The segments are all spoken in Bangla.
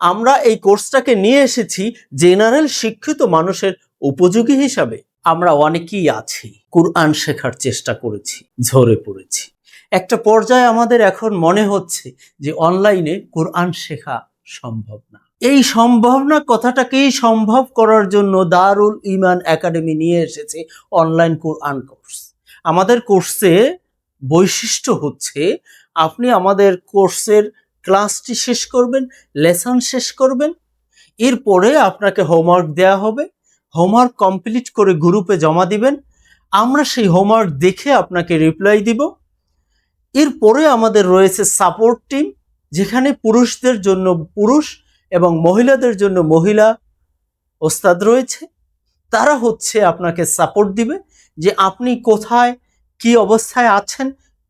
আমরা এই কোর্সটাকে নিয়ে এসেছি জেনারেল শিক্ষিত মানুষের উপযোগী হিসাবে। আমরা অনেকেই আছি, কোরআন শেখার চেষ্টা করেছি, ঝরে পড়েছি। একটা পর্যায়ে আমাদের এখন মনে হচ্ছে যে অনলাইনে কোরআন শেখা সম্ভব না। এই সম্ভব না, কথাটাকেই সম্ভব করার জন্য দারুল ইমান একাডেমি নিয়ে এসেছে অনলাইন কোরআন কোর্স। আমাদের কোর্সে বৈশিষ্ট্য হচ্ছে, আপনি আমাদের কোর্সের ক্লাসটি শেষ করবেন, লেসন শেষ করবেন। এরপরে আপনাকে হোমওয়ার্ক দেওয়া হবে। হোমওয়ার্ক কমপ্লিট করে গ্রুপে জমা দিবেন। আমরা সেই হোমওয়ার্ক দেখে আপনাকে রিপ্লাই দিব। এরপরে আমাদের রয়েছে সাপোর্ট টিম, যেখানে পুরুষদের জন্য পুরুষ এবং মহিলাদের জন্য মহিলা ওস্তাদ রয়েছে। তারা হচ্ছে আপনাকে সাপোর্ট দিবে যে আপনি কোথায়, কি অবস্থায় আছেন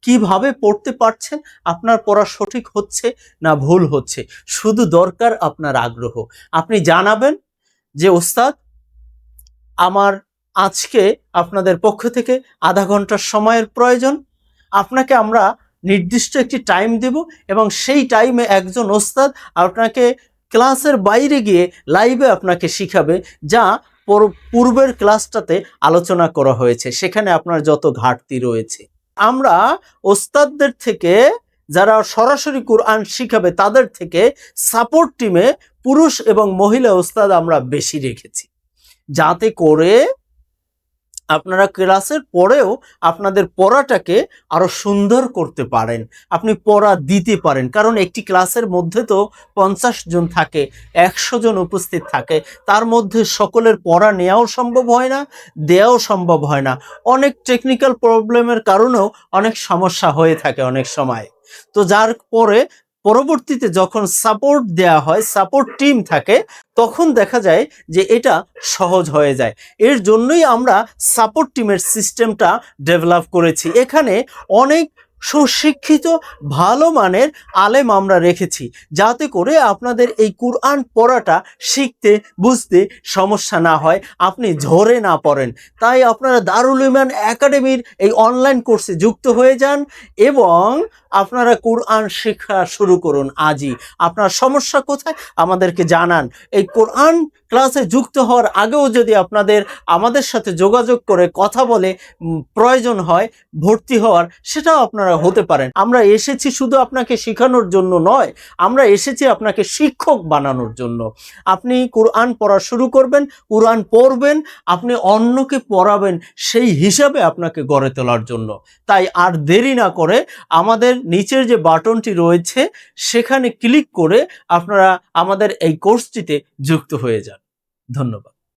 কীভাবে পড়তে পারছেন আপনার পড়া সঠিক হচ্ছে না ভুল হচ্ছে, শুধু দরকার আপনার আগ্রহ। আপনি জানাবেন যে, ওস্তাদ, আমার আজকে আপনাদের পক্ষ থেকে আধা ঘণ্টার সময়ের প্রয়োজন। আপনাকে আমরা নির্দিষ্ট একটি টাইম দেব এবং সেই টাইমে একজন ওস্তাদ আপনাকে ক্লাসের বাইরে গিয়ে লাইভে আপনাকে শিখাবে, যা পূর্বের ক্লাসটাতে আলোচনা করা হয়েছে। সেখানে আপনার যত ঘাটতি রয়েছে। আমরা ওস্তাদদের থেকে যারা সরাসরি কোরআন শিখাবে তাদের থেকে সাপোর্ট টিমে পুরুষ এবং মহিলা ওস্তাদ আমরা বেশি রেখেছি। যাতে করে আপনারা ক্লাসের পরেও আপনাদের পড়াটাকে আরও সুন্দর করতে পারেন। আপনি পড়া দিতে পারেন। কারণ একটি ক্লাসের মধ্যে তো পঞ্চাশ জন থাকে, একশো জন উপস্থিত থাকে। তার মধ্যে সকলের পড়া নেওয়াও সম্ভব হয় না, দেওয়াও সম্ভব হয় না। অনেক টেকনিক্যাল প্রবলেমের কারণেও অনেক সমস্যা হয়ে থাকে অনেক সময়। তো যার পরে পরবর্তীতে যখন সাপোর্ট দেয়া হয় সাপোর্ট টিম থাকে, তখন দেখা যায় যে এটা সহজ হয়ে যায়। এর জন্যই আমরা সাপোর্ট টিমের সিস্টেমটা ডেভেলপ করেছি। এখানে অনেক সুশিক্ষিত, ভালো মানের আলেম আমরা রেখেছি। যাতে করে আপনাদের এই কোরআন পড়াটা শিখতে, বুঝতে সমস্যা না হয়, আপনি ঝরে না পড়েন। তাই আপনারা দারুল ইমান একাডেমির এই অনলাইন কোর্সে যুক্ত হয়ে যান এবং আপনারা কোরআন শেখা শুরু করুন আজই। আপনার সমস্যা কোথায় আমাদেরকে জানান। এই কোরআন ক্লাসে যুক্ত হওয়ার আগেও যদি আপনাদের আমাদের সাথে যোগাযোগ করে কথা বলে প্রয়োজন হয়, ভর্তি হওয়ার, সেটাও আপনারা হতে পারেন। আমরা এসেছি শুধু আপনাকে শেখানোর জন্য নয়, আমরা এসেছি আপনাকে শিক্ষক বানানোর জন্য। আপনি কোরআন পড়া শুরু করবেন, কোরআন পড়বেন, আপনি অন্যকে পড়াবেন সেই হিসাবে আপনাকে গড়ে তোলার জন্য। তাই আর দেরি না করে আমাদের নিচের যে বাটনটি রয়েছে, সেখানে ক্লিক করে আপনারা আমাদের এই কোর্সটিতে যুক্ত হয়ে যান। ধন্যবাদ।